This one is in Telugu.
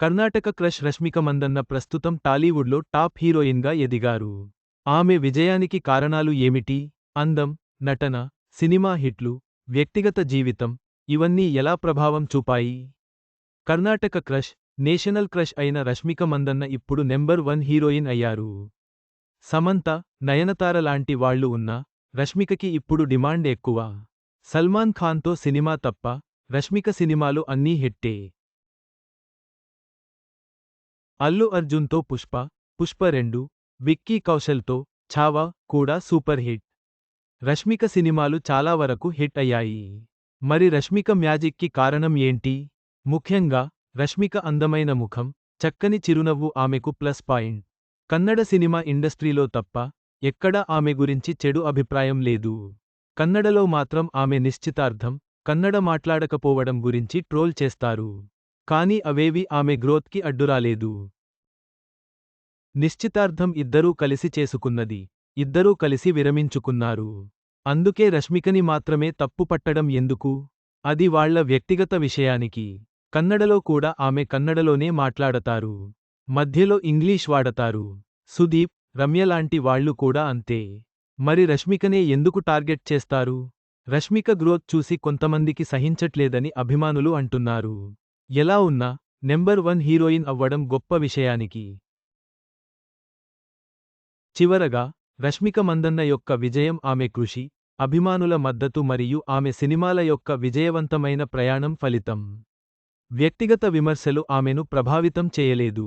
కర్ణాటక క్రష్ రష్మిక మందన్న ప్రస్తుతం టాలీవుడ్లో టాప్ హీరోయిన్గా ఎదిగారు. ఆమె విజయానికి కారణాలు ఏమిటి? అందం నటన సినిమా హిట్లు వ్యక్తిగత జీవితం ఇవన్నీ ఎలా ప్రభావం చూపాయి? కర్ణాటక క్రష్ నేషనల్ క్రష్ అయిన రష్మిక మందన్న ఇప్పుడు నెంబర్ వన్ హీరోయిన్ అయ్యారు. సమంత నయనతార లాంటి వాళ్ళు ఉన్నా రష్మికకి ఇప్పుడు డిమాండ్ ఎక్కువ. సల్మాన్ ఖాన్తో సినిమా తప్ప రష్మిక సినిమాలు అన్నీ హిట్టే. అల్లు అర్జున్తో పుష్ప పుష్ప రెండు విక్కీ కౌశల్తో ఛావా కూడా సూపర్ హిట్. రష్మిక సినిమాలు చాలా వరకు హిట్ అయ్యాయి. మరి రష్మిక మ్యాజిక్కి కారణం ఏంటి? ముఖ్యంగా రష్మిక అందమైన ముఖం చక్కని చిరునవ్వు ఆమెకు ప్లస్ పాయింట్. కన్నడ సినిమా ఇండస్ట్రీలో తప్ప ఎక్కడా ఆమె గురించి చెడు అభిప్రాయం లేదు. కన్నడలో మాత్రం ఆమె నిశ్చితార్థం కన్నడ మాట్లాడకపోవడం గురించి ట్రోల్ చేస్తారు. కానీ అవేవి ఆమె గ్రోత్కి అడ్డురాలేదు. నిశ్చితార్థం ఇద్దరూ కలిసి చేసుకున్నది. ఇద్దరూ కలిసి విరమించుకున్నారు. అందుకే రష్మికని మాత్రమే తప్పు పట్టడం ఎందుకు? అది వాళ్ళ వ్యక్తిగత విషయానికి. కన్నడలో కూడా ఆమె కన్నడలోనే మాట్లాడతారు. మధ్యలో ఇంగ్లీష్ వాడతారు. సుదీప్ రమ్యలాంటి వాళ్ళు కూడా అంతే. మరి రష్మికనే ఎందుకు టార్గెట్ చేస్తారు? రష్మిక గ్రోత్ చూసి కొంతమందికి సహించట్లేదని అభిమానులు అంటున్నారు. ఎలా ఉన్నా నెంబర్ వన్ హీరోయిన్ అవ్వడం గొప్ప విషయానికి. చివరగా రష్మిక మందన్న యొక్క విజయం ఆమె కృషి అభిమానుల మద్దతు మరియు ఆమె సినిమాల యొక్క విజయవంతమైన ప్రయాణం ఫలితం. వ్యక్తిగత విమర్శలు ఆమెను ప్రభావితం చేయలేదు.